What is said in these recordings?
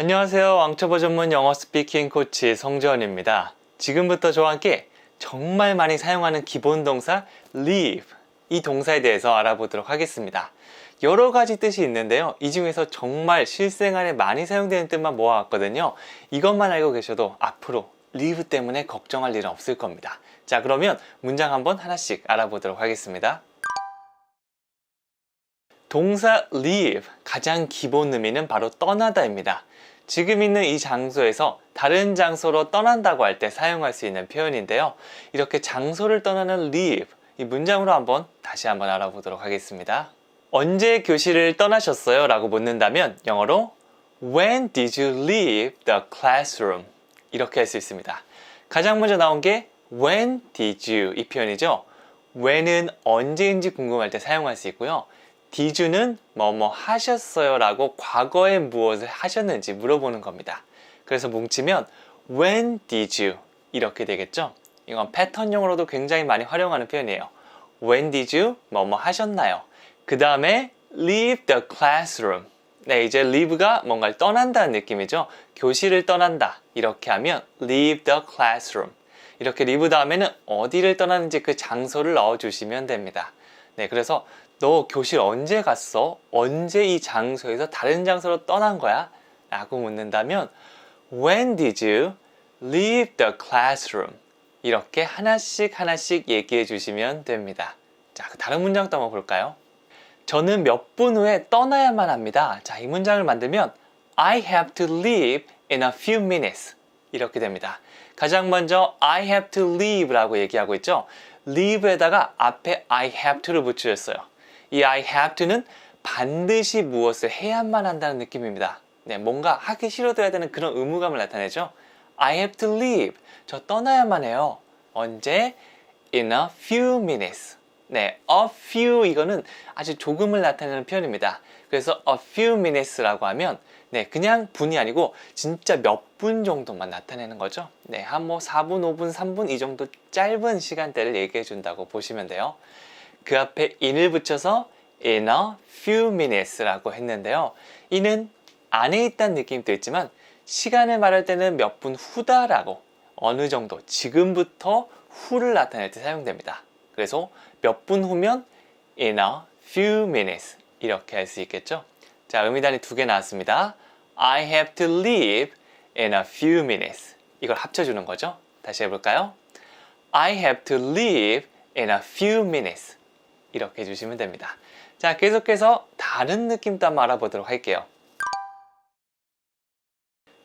안녕하세요. 왕초보 전문 영어 스피킹 코치 성재원입니다. 지금부터 저와 함께 정말 많이 사용하는 기본 동사 leave 이 동사에 대해서 알아보도록 하겠습니다. 여러 가지 뜻이 있는데요. 이 중에서 정말 실생활에 많이 사용되는 뜻만 모아왔거든요. 이것만 알고 계셔도 앞으로 leave 때문에 걱정할 일은 없을 겁니다. 자, 그러면 문장 한번 하나씩 알아보도록 하겠습니다. 동사 leave 가장 기본 의미는 바로 떠나다입니다. 지금 있는 이 장소에서 다른 장소로 떠난다고 할 때 사용할 수 있는 표현인데요. 이렇게 장소를 떠나는 leave 이 문장으로 한번 다시 한번 알아보도록 하겠습니다. 언제 교실을 떠나셨어요? 라고 묻는다면 영어로 When did you leave the classroom? 이렇게 할 수 있습니다. 가장 먼저 나온 게 When did you 이 표현이죠. when은 언제인지 궁금할 때 사용할 수 있고요. You는 뭐뭐 하셨어요 라고 과거에 무엇을 하셨는지 물어보는 겁니다. 그래서 뭉치면 when did you 이렇게 되겠죠. 이건 패턴용으로도 굉장히 많이 활용하는 표현이에요. when did you 뭐뭐 하셨나요? 그 다음에 leave the classroom. 네, 이제 leave가 뭔가를 떠난다는 느낌이죠. 교실을 떠난다. 이렇게 하면 leave the classroom. 이렇게 leave 다음에는 어디를 떠나는지 그 장소를 넣어주시면 됩니다. 네, 그래서 너 교실 언제 갔어? 언제 이 장소에서 다른 장소로 떠난 거야? 라고 묻는다면 When did you leave the classroom? 이렇게 하나씩 하나씩 얘기해 주시면 됩니다. 자, 그 다른 문장도 한번 볼까요? 저는 몇 분 후에 떠나야만 합니다. 자, 이 문장을 만들면 I have to leave in a few minutes. 이렇게 됩니다. 가장 먼저 I have to leave라고 얘기하고 있죠. leave에다가 앞에 I have to를 붙여줬어요. 이 I have to는 반드시 무엇을 해야만 한다는 느낌입니다. 네, 뭔가 하기 싫어도 해야 되는 그런 의무감을 나타내죠. I have to leave. 저 떠나야만 해요. 언제? In a few minutes. 네, a few 이거는 아주 조금을 나타내는 표현입니다. 그래서 a few minutes라고 하면 네, 그냥 분이 아니고 진짜 몇 분 정도만 나타내는 거죠. 네, 한 뭐 4분, 5분, 3분 이 정도 짧은 시간대를 얘기해 준다고 보시면 돼요. 그 앞에 in을 붙여서 in a few minutes라고 했는데요. 이는 안에 있다는 느낌도 있지만 시간을 말할 때는 몇 분 후다라고 어느 정도 지금부터 후를 나타낼 때 사용됩니다. 그래서 몇 분 후면 in a few minutes 이렇게 할 수 있겠죠. 자, 의미단이 두 개 나왔습니다. I have to leave in a few minutes. 이걸 합쳐주는 거죠. 다시 해볼까요? I have to leave in a few minutes. 이렇게 해주시면 됩니다. 자, 계속해서 다른 느낌도 한번 알아보도록 할게요.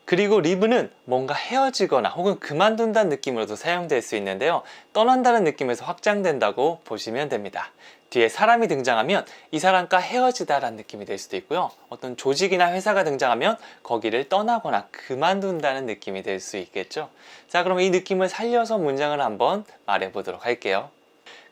그리고 리브는 뭔가 헤어지거나 혹은 그만둔다는 느낌으로도 사용될 수 있는데요. 떠난다는 느낌에서 확장된다고 보시면 됩니다. 뒤에 사람이 등장하면 이 사람과 헤어지다라는 느낌이 될 수도 있고요. 어떤 조직이나 회사가 등장하면 거기를 떠나거나 그만둔다는 느낌이 될 수 있겠죠. 자, 그럼 이 느낌을 살려서 문장을 한번 말해 보도록 할게요.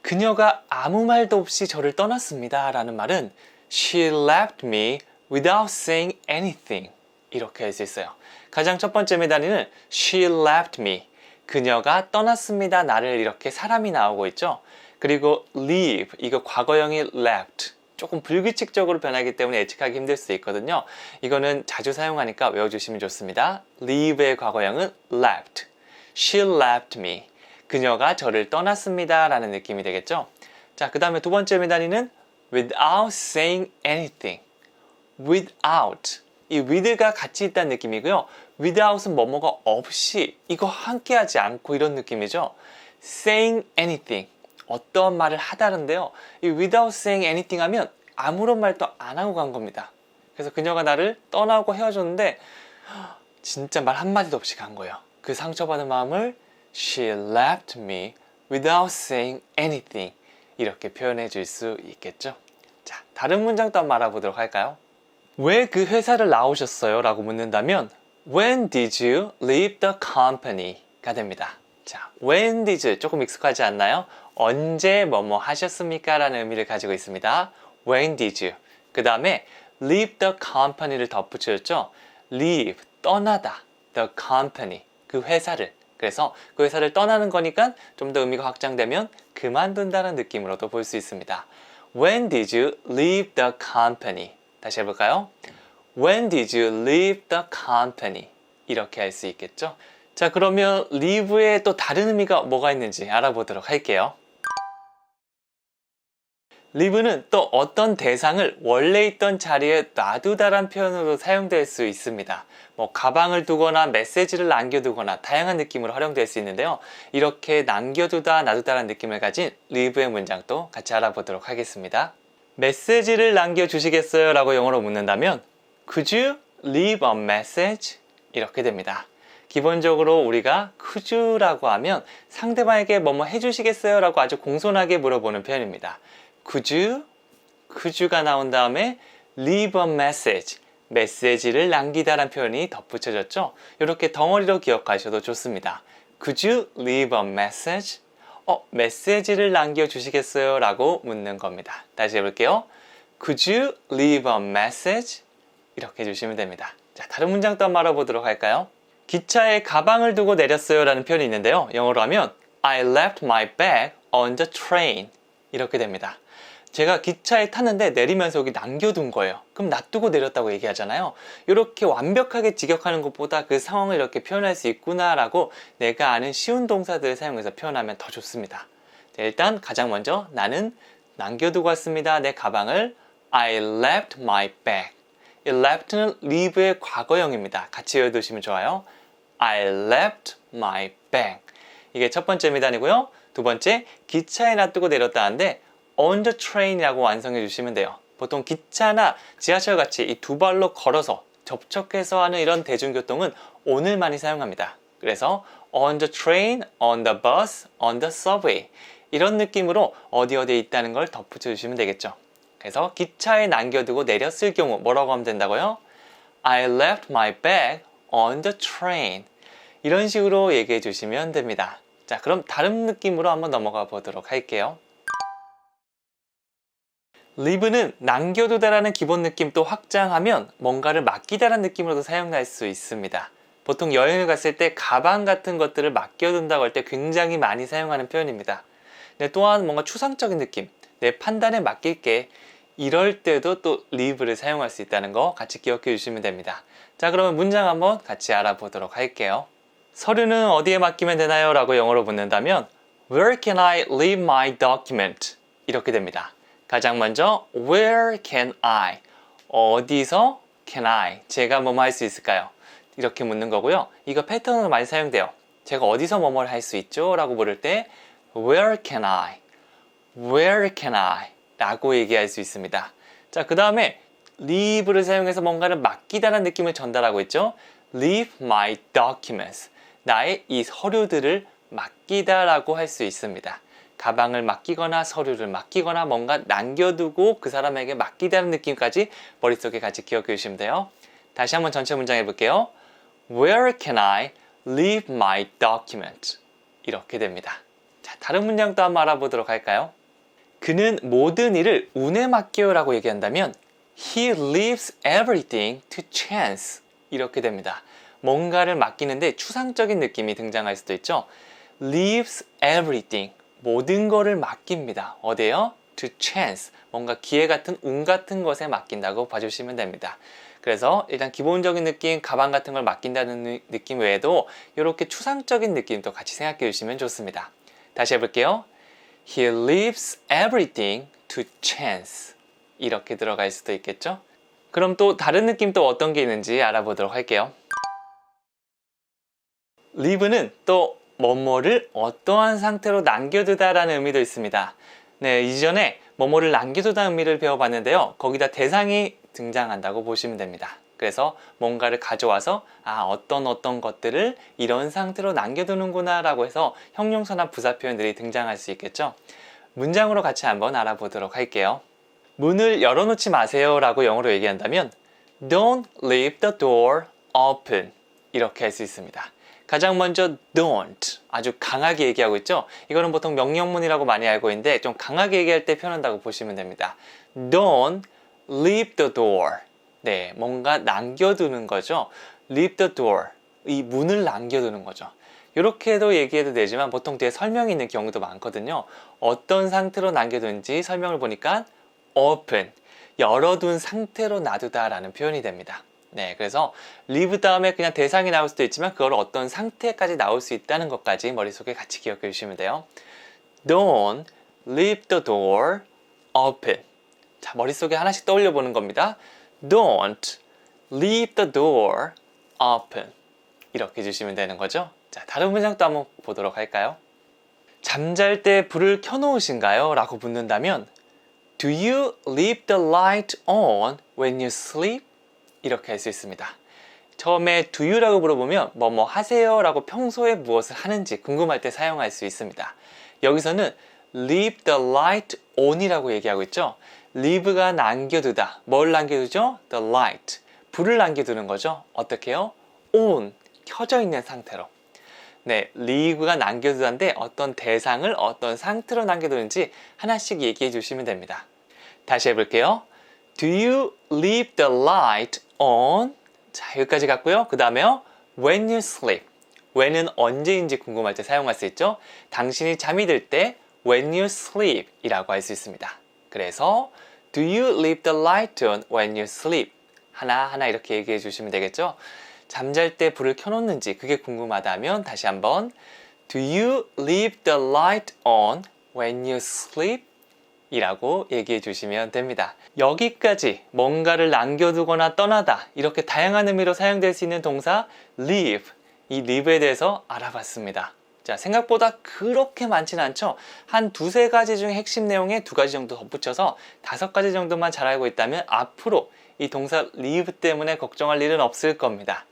그녀가 아무 말도 없이 저를 떠났습니다. 라는 말은 She left me without saying anything. 이렇게 할 수 있어요. 가장 첫 번째 메다리는 She left me. 그녀가 떠났습니다. 나를 이렇게 사람이 나오고 있죠. 그리고 leave. 이거 과거형이 left. 조금 불규칙적으로 변하기 때문에 예측하기 힘들 수 있거든요. 이거는 자주 사용하니까 외워주시면 좋습니다. leave의 과거형은 left. She left me. 그녀가 저를 떠났습니다. 라는 느낌이 되겠죠. 자, 그 다음에 두 번째 메다리는 without saying anything. without. 이 with가 같이 있다는 느낌이고요. without은 뭐뭐가 없이 이거 함께 하지 않고 이런 느낌이죠. saying anything 어떠한 말을 하다는데요. 이 without saying anything 하면 아무런 말도 안 하고 간 겁니다. 그래서 그녀가 나를 떠나고 헤어졌는데 진짜 말 한마디도 없이 간 거예요. 그 상처받은 마음을 she left me without saying anything 이렇게 표현해 줄 수 있겠죠. 자, 다른 문장도 한번 알아보도록 할까요? 왜 그 회사를 나오셨어요? 라고 묻는다면 When did you leave the company? 가 됩니다. 자, when did 조금 익숙하지 않나요? 언제 뭐뭐 하셨습니까? 라는 의미를 가지고 있습니다. When did you? 그 다음에 leave the company를 덧붙였죠. leave, 떠나다. the company, 그 회사를. 그래서 그 회사를 떠나는 거니까 좀 더 의미가 확장되면 그만둔다는 느낌으로도 볼 수 있습니다. When did you leave the company? 다시 해볼까요? When did you leave the company? 이렇게 할 수 있겠죠? 자, 그러면 leave에 또 다른 의미가 뭐가 있는지 알아보도록 할게요. Leave는 또 어떤 대상을 원래 있던 자리에 놔두다란 표현으로 사용될 수 있습니다. 뭐 가방을 두거나 메시지를 남겨두거나 다양한 느낌으로 활용될 수 있는데요. 이렇게 남겨두다, 놔두다라는 느낌을 가진 leave의 문장도 같이 알아보도록 하겠습니다. 메시지를 남겨주시겠어요? 라고 영어로 묻는다면 Could you leave a message? 이렇게 됩니다. 기본적으로 우리가 could you라고 하면 상대방에게 뭐뭐 해주시겠어요? 라고 아주 공손하게 물어보는 표현입니다. Could you? Could you가 나온 다음에 leave a message. 메시지를 남기다란 표현이 덧붙여졌죠. 이렇게 덩어리로 기억하셔도 좋습니다. Could you leave a message? 어, 메시지를 남겨주시겠어요? 라고 묻는 겁니다. 다시 해볼게요. Could you leave a message? 이렇게 해주시면 됩니다. 자, 다른 문장 또 한번 알아보도록 할까요? 기차에 가방을 두고 내렸어요 라는 표현이 있는데요. 영어로 하면 I left my bag on the train 이렇게 됩니다. 제가 기차에 탔는데 내리면서 여기 남겨둔 거예요. 그럼 놔두고 내렸다고 얘기하잖아요. 이렇게 완벽하게 직역하는 것보다 그 상황을 이렇게 표현할 수 있구나라고 내가 아는 쉬운 동사들을 사용해서 표현하면 더 좋습니다. 자, 일단 가장 먼저 나는 남겨두고 왔습니다. 내 가방을 I left my bag. 이 left는 leave의 과거형입니다. 같이 외워두시면 좋아요. I left my bag. 이게 첫 번째 미단이고요. 두 번째, 기차에 놔두고 내렸다는데 on the train이라고 완성해 주시면 돼요. 보통 기차나 지하철 같이 이 두 발로 걸어서 접촉해서 하는 이런 대중교통은 오늘 많이 사용합니다. 그래서 on the train, on the bus, on the subway 이런 느낌으로 어디 어디에 있다는 걸 덧붙여 주시면 되겠죠. 그래서 기차에 남겨두고 내렸을 경우 뭐라고 하면 된다고요? I left my bag on the train. 이런 식으로 얘기해 주시면 됩니다. 자, 그럼 다른 느낌으로 한번 넘어가 보도록 할게요. Leave는 남겨두다라는 기본 느낌 또 확장하면 뭔가를 맡기다라는 느낌으로도 사용할 수 있습니다. 보통 여행을 갔을 때 가방 같은 것들을 맡겨둔다고 할 때 굉장히 많이 사용하는 표현입니다. 네, 또한 뭔가 추상적인 느낌, 내 판단에 맡길게 이럴 때도 또 leave를 사용할 수 있다는 거 같이 기억해 주시면 됩니다. 자, 그러면 문장 한번 같이 알아보도록 할게요. 서류는 어디에 맡기면 되나요? 라고 영어로 묻는다면 Where can I leave my document? 이렇게 됩니다. 가장 먼저 Where can I? 어디서 can I? 제가 뭐뭐 할 수 있을까요? 이렇게 묻는 거고요. 이거 패턴으로 많이 사용돼요. 제가 어디서 뭐뭐를 할 수 있죠? 라고 물을 때 Where can I? Where can I? 라고 얘기할 수 있습니다. 자, 그 다음에 leave를 사용해서 뭔가를 맡기다는 느낌을 전달하고 있죠. Leave my documents. 나의 이 서류들을 맡기다라고 할 수 있습니다. 가방을 맡기거나 서류를 맡기거나 뭔가 남겨두고 그 사람에게 맡기다는 느낌까지 머릿속에 같이 기억해 주시면 돼요. 다시 한번 전체 문장 해볼게요. Where can I leave my document? 이렇게 됩니다. 자, 다른 문장도 한번 알아보도록 할까요? 그는 모든 일을 운에 맡겨요라고 얘기한다면 He leaves everything to chance. 이렇게 됩니다. 뭔가를 맡기는데 추상적인 느낌이 등장할 수도 있죠. leaves everything. 모든 거를 맡깁니다. 어디에요? to chance. 뭔가 기회 같은 운 같은 것에 맡긴다고 봐주시면 됩니다. 그래서 일단 기본적인 느낌, 가방 같은 걸 맡긴다는 느낌 외에도 이렇게 추상적인 느낌도 같이 생각해 주시면 좋습니다. 다시 해볼게요. He leaves everything to chance. 이렇게 들어갈 수도 있겠죠? 그럼 또 다른 느낌 또 어떤 게 있는지 알아보도록 할게요. leave는 또 뭐뭐를 어떠한 상태로 남겨두다라는 의미도 있습니다. 네, 이전에 뭐뭐를 남겨두다 의미를 배워봤는데요. 거기다 대상이 등장한다고 보시면 됩니다. 그래서 뭔가를 가져와서 아 어떤 어떤 것들을 이런 상태로 남겨두는구나 라고 해서 형용사나 부사 표현들이 등장할 수 있겠죠. 문장으로 같이 한번 알아보도록 할게요. 문을 열어놓지 마세요 라고 영어로 얘기한다면 Don't leave the door open 이렇게 할 수 있습니다. 가장 먼저 don't 아주 강하게 얘기하고 있죠. 이거는 보통 명령문이라고 많이 알고 있는데 좀 강하게 얘기할 때 표현한다고 보시면 됩니다. Don't leave the door. 네, 뭔가 남겨두는 거죠. leave the door. 이 문을 남겨두는 거죠. 이렇게도 얘기해도 되지만 보통 뒤에 설명이 있는 경우도 많거든요. 어떤 상태로 남겨두는지 설명을 보니까 open 열어둔 상태로 놔두다라는 표현이 됩니다. 네, 그래서 leave 다음에 그냥 대상이 나올 수도 있지만 그걸 어떤 상태까지 나올 수 있다는 것까지 머릿속에 같이 기억해 주시면 돼요. Don't leave the door open. 자, 머릿속에 하나씩 떠올려 보는 겁니다. Don't leave the door open. 이렇게 해주시면 되는 거죠. 자, 다른 문장도 한번 보도록 할까요? 잠잘 때 불을 켜놓으신가요? 라고 묻는다면 Do you leave the light on when you sleep? 이렇게 할 수 있습니다. 처음에 do you라고 물어보면 뭐뭐 하세요? 라고 평소에 무엇을 하는지 궁금할 때 사용할 수 있습니다. 여기서는 leave the light on이라고 얘기하고 있죠. leave가 남겨두다. 뭘 남겨두죠? the light. 불을 남겨두는 거죠. 어떻게요? on. 켜져 있는 상태로. 네, leave가 남겨두다인데 어떤 대상을 어떤 상태로 남겨두는지 하나씩 얘기해 주시면 됩니다. 다시 해볼게요. Do you leave the light on? 자, 여기까지 갔고요. 그 다음에요. When you sleep. when은 언제인지 궁금할 때 사용할 수 있죠. 당신이 잠이 들 때 when you sleep 이라고 할 수 있습니다. 그래서 Do you leave the light on when you sleep? 하나하나 이렇게 얘기해 주시면 되겠죠. 잠잘 때 불을 켜놓는지 그게 궁금하다면 다시 한번 Do you leave the light on when you sleep? 이라고 얘기해 주시면 됩니다. 여기까지 뭔가를 남겨두거나 떠나다 이렇게 다양한 의미로 사용될 수 있는 동사 leave 이 leave에 대해서 알아봤습니다. 자, 생각보다 그렇게 많지는 않죠? 한 두세 가지 중에 핵심 내용에 두 가지 정도 덧붙여서 다섯 가지 정도만 잘 알고 있다면 앞으로 이 동사 leave 때문에 걱정할 일은 없을 겁니다.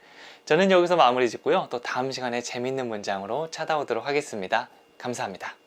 저는 여기서 마무리 짓고요. 또 다음 시간에 재밌는 문장으로 찾아오도록 하겠습니다. 감사합니다.